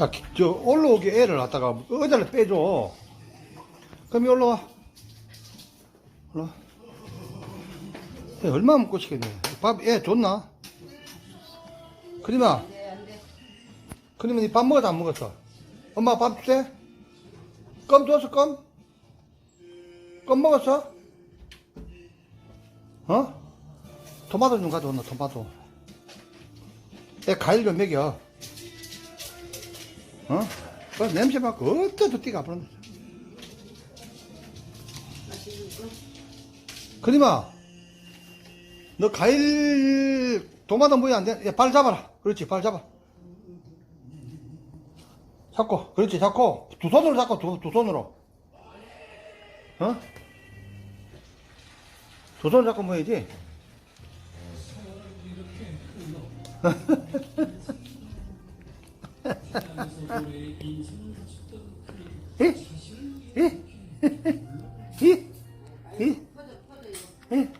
야, 기- 저, 올라오게 애를 갖다가 의자를 빼줘. 그럼 올라와. 올라와. 애 얼마나 먹고 싶겠네. 밥, 애 줬나? 그림아, 네, 안 돼. 그러면 니밥 먹었어, 안 먹었어? 엄마 밥 주세? 껌 줬어, 껌? 껌 먹었어? 어? 토마토 좀 가져온나, 토마토. 애 과일 좀 먹여. 어? 그 냄새 맡고 어때도 띠가 아프는데. 그림아, 너 과일 도마도 뭐야 안 돼? 야, 발 잡아라. 그렇지, 발 잡아. 잡고, 그렇지, 잡고. 두 손으로 잡고, 두, 두 손으로. 어? 두손 잡고 뭐야지? 에? 퍼져, 퍼져, 이거. 에?